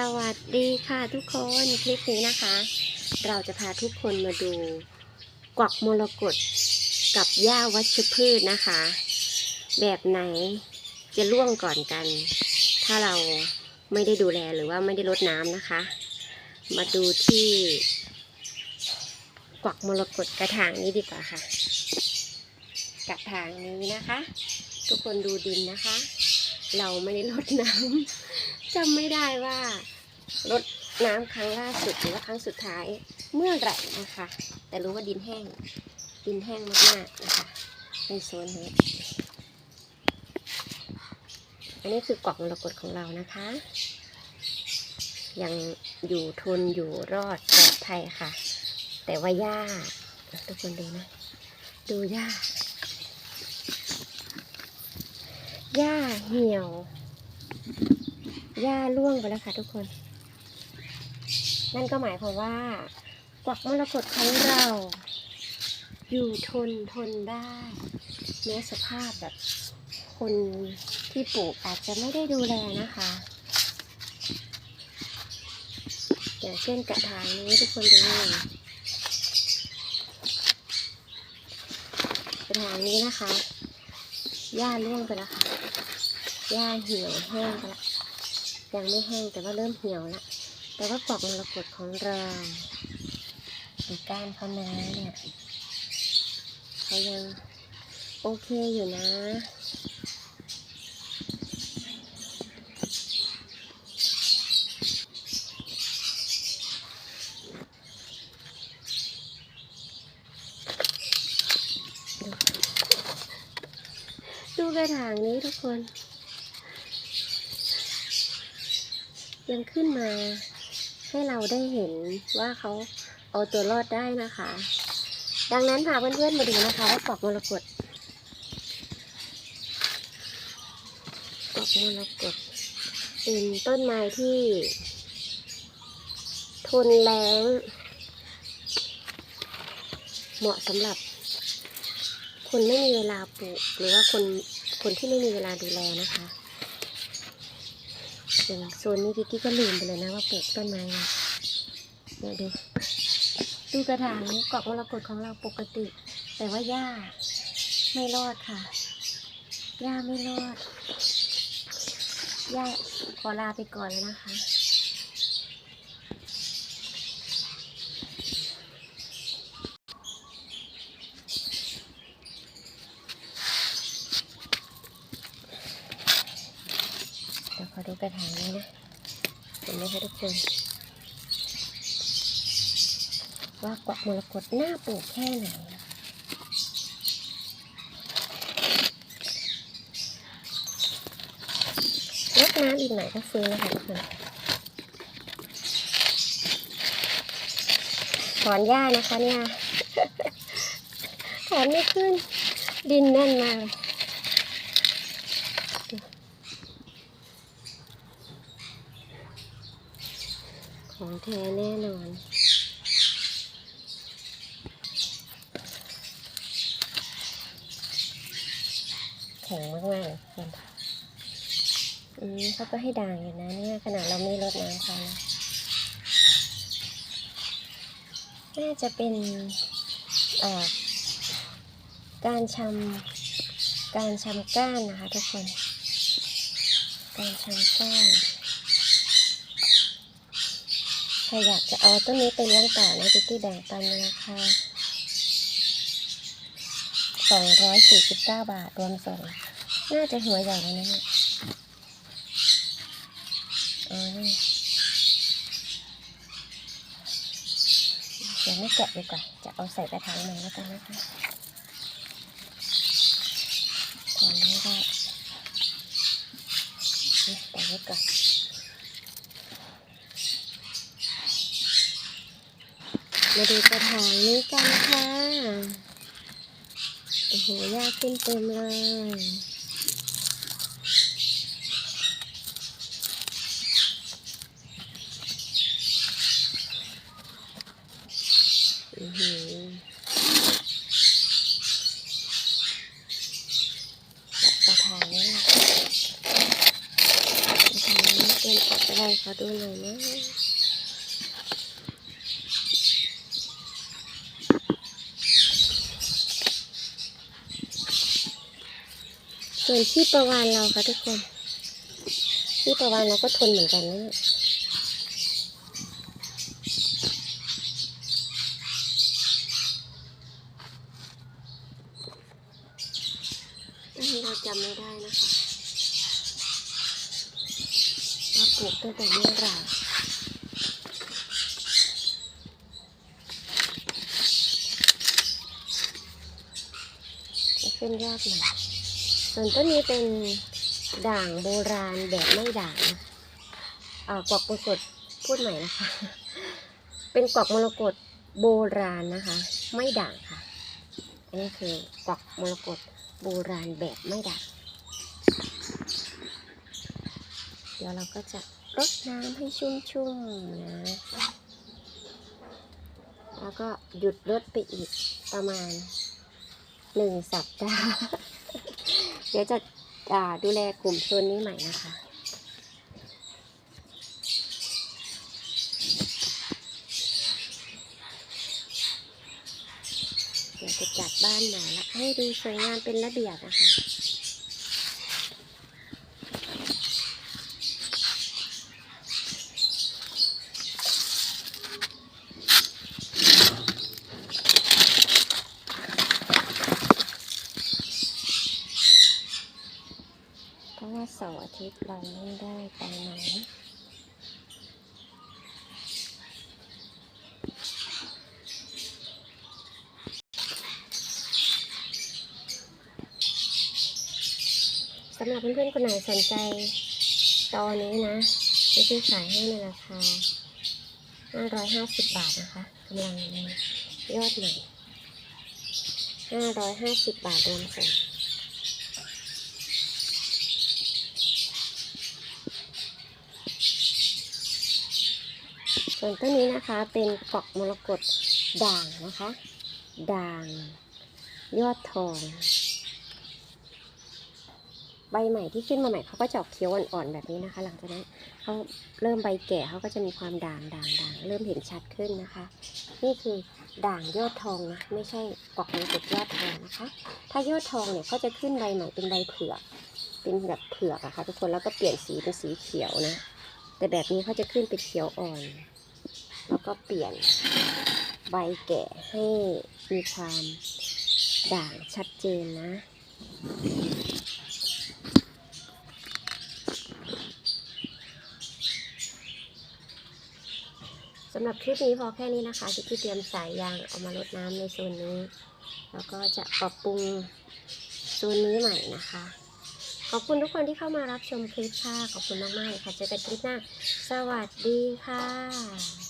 สวัสดีค่ะทุกคนคลิปนี้นะคะ เราจะพาทุกคนมาดูกวักมรกตกับหญ้าวัชพืชนะคะ แบบไหนจะร่วงก่อนกัน ถ้าเราไม่ได้ดูแลหรือว่าไม่ได้รดน้ำนะคะ มาดูที่กวักมรกตกระถางนี้ดีกว่าค่ะ กระถางนี้นะคะ ทุกคนดูดินนะคะ เราไม่ได้รดน้ำ จำไม่ได้ว่ารดน้ำครั้งล่าสุดหรือว่าครั้งสุดท้ายเมื่อไหร่นะคะ แต่รู้ว่าดินแห้ง ดินแห้งมากๆนะคะในโซนนี้ อันนี้คือกล่องมรกตของเรานะคะ ยังอยู่ทนอยู่รอดปลอดภัยค่ะ แต่ว่าหญ้าทุกคนดูนะ ดูหญ้าหญ้าเหี่ยว หญ้าร่วงไปแล้วค่ะทุกคน นั่นก็หมายความว่า กวักมรกตของเรา อยู่ทนทนได้แม้สภาพแบบคนที่ปลูกอาจจะไม่ได้ดูแลนะคะอย่างเช่นกระถางนี้ทุกคนดูกระถางนี้นะคะหญ้าร่วงไปแล้วค่ะหญ้าเหี่ยวแห้งไปแล้ว ยังไม่แห้งแต่ว่าเริ่มเหี่ยวล้วแต่ว่ากวักมรกตของเราดูก้านเขานะเนี่ยเขายังโอเคอยู่นะดูกระถางนี้ทุกคน ยังขึ้นมาให้เราได้เห็นว่าเขาเอาตัวรอดได้นะคะ ดังนั้นพาเพื่อนๆมาดูนะคะว่ากอกมรกตกอกมรกตเป็นต้นไม้ที่ทนแล้งเหมาะสำหรับคนไม่มีเวลาปลูกหรือว่าคนคนที่ไม่มีเวลาดูแลนะคะ อย่างโซนนี้กิ๊กก็ลืมไปเลยนะว่าปลูกต้นไม้เนี่ยดู ดูกระถางกอกมรกตของเราปกติ แต่ว่าหญ้าไม่รอดค่ะหญ้าไม่รอดหญ้าขอลาไปก่อนแล้วนะคะ เดี๋ยวขอดูก ระถางนี้นะเห็นไหมคะทุกคนว่ากวักมรกตหน้าปลูกแค่ไหนรดน้ำอีกหน่อยก็ฟื้นแล้วค่ะทุกคนถอนหญ้านะคะเนี่ย ถอนไม่ขึ้นดินแน่นมากเลย ของแท้แน่นอน แข็งมากๆเลยคนอืมเขาก็ให้ด่างอยู่นะเนี่ยขนาดเราไม่รดน้ำเขานะน่าจะเป็นเอ่อการชำการชำก้านนะคะทุกคน การชำก้าน ใครอยากจะเอาต้นนี้ไปเลี้ยงต่อนะจิตี้แบ่งปันในราคา249บาทรวมส่ง น่าจะหัวใหญ่เลยนะเนี่ยอ๋อนี่เดี๋ยวไม่แกะดีกว่า จะเอาใส่กระถางมันแล้วกันนะคะถอนไม่ได้นี่แต่ไว้ก่อน มาดูกระถางนี้กันค่ะ โอ้โหหญ้าขึ้นเต็มเลยกระถางนี้นะกระถางนี้เป็นกระอะไรขอดูหน่อยนะ ส่วนที่ประวานเราค่ะทุกคน ที่ประวานเราก็ทนเหมือนกันนะเนี่ยอันนี้เราจำไม่ได้นะคะเราปลูกตั้งแต่เมื่อไหร่จะขึ้นยอดหน่อย ส่วนต้นนี้เป็นด่างโบราณแบบไม่ด่างนะอ่ากวักมรกตพูดใหม่นะคะ เป็นกวักมรกตโบราณนะคะ ไม่ด่างค่ะ อันนี้คือกวักมรกตโบราณแบบไม่ด่างเดี๋ยวเราก็จะรดน้ำให้ชุ่มๆนะ แล้วก็หยุดรดไปอีกประมาณหนึ่งสัปดาห์ เดี๋ยวจะดูแลกลุ่มโซนนี้ใหม่นะคะเดี๋ยวจะจัดบ้านใหม่ละให้ดูสวยงามเป็นระเบียบนะคะ เพราะ ว่าเสาร์อาทิตย์เราไม่ได้ไปไหนสำหรับเพื่อนๆคนไหนสนใจตอนนี้นะจะซื้อขายให้ในราคา 550 บาทนะคะกำลังยอดใหม่550 บาทรวมส่ง ส่วนต้นนี้นะคะเป็นเกาะมรกตด่างนะคะ ด่าง ยอดทอง ใบใหม่ที่ขึ้นมาใหม่เขาก็จะออกเขียวอ่อนๆแบบนี้นะคะ หลังจากนั้นเขาเริ่มใบแก่เขาก็จะมีความด่างด่างด่างเริ่มเห็นชัดขึ้นนะคะ นี่คือด่างยอดทองนะไม่ใช่กอกมรกตยอดทองนะคะ ถ้ายอดทองเนี่ยเขาจะขึ้นใบใหม่เป็นใบเผือกเป็นแบบเผือกอะค่ะทุกคนแล้วก็เปลี่ยนสีเป็นสีเขียวนะแต่แบบนี้เขาจะขึ้นเป็นเขียวอ่อน แล้วก็เปลี่ยนใบแก่ให้มีความด่างชัดเจนนะสำหรับคลิปนี้พอแค่นี้นะคะที่พี่เตรียมสายยางเอามารดน้ำในโซนนี้ แล้วก็จะปรับปรุงโซนนี้ใหม่นะคะ ขอบคุณทุกคนที่เข้ามารับชมคลิปค่ะ ขอบคุณมากๆเลยค่ะเจอกันคลิปหน้า สวัสดีค่ะ